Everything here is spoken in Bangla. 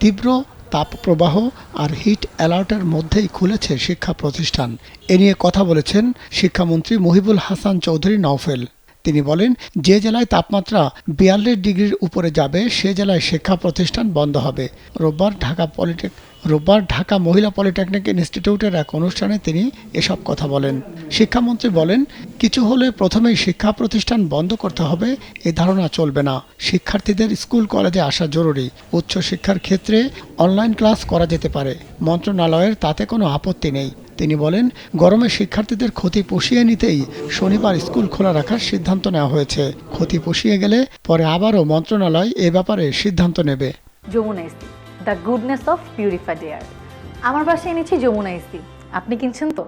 তীব্র তাপপ্রবাহ আর হিট অ্যালার্টের মধ্যেই খুলেছে শিক্ষা প্রতিষ্ঠান। এ নিয়ে কথা বলেছেন শিক্ষামন্ত্রী মহিবুল হাসান চৌধুরী নওফেল। তিনি বলেন, যে জেলায় তাপমাত্রা বিয়াল্লিশ ডিগ্রির উপরে যাবে, সে জেলায় শিক্ষা প্রতিষ্ঠান বন্ধ হবে। রোববার ঢাকা পলিটেক রোববার ঢাকা মহিলা পলিটেকনিক ইনস্টিটিউটের এক অনুষ্ঠানে তিনি এসব কথা বলেন। শিক্ষামন্ত্রী বলেন, কিছু হলে প্রথমেই শিক্ষা প্রতিষ্ঠান বন্ধ করতে হবে, এ ধারণা চলবে না। শিক্ষার্থীদের স্কুল কলেজে আসা জরুরি। উচ্চ শিক্ষার ক্ষেত্রে অনলাইন ক্লাস করা যেতে পারে। মন্ত্রণালয়ের তাতে কোনো আপত্তি নেই। তিনি বলেন, গরমে শিক্ষার্থীদের ক্ষতি পুষিয়ে নিতেই শনিবার স্কুল খোলা রাখার সিদ্ধান্ত নেওয়া হয়েছে। ক্ষতি পুষিয়ে গেলে পরে আবারও মন্ত্রণালয় এ ব্যাপারে সিদ্ধান্ত নেবে। Jamuna ইস্তি the goodness of purified air. আমার বাসায় এনেছি যমুনা ইস্তি আপনি কিনছেন তো?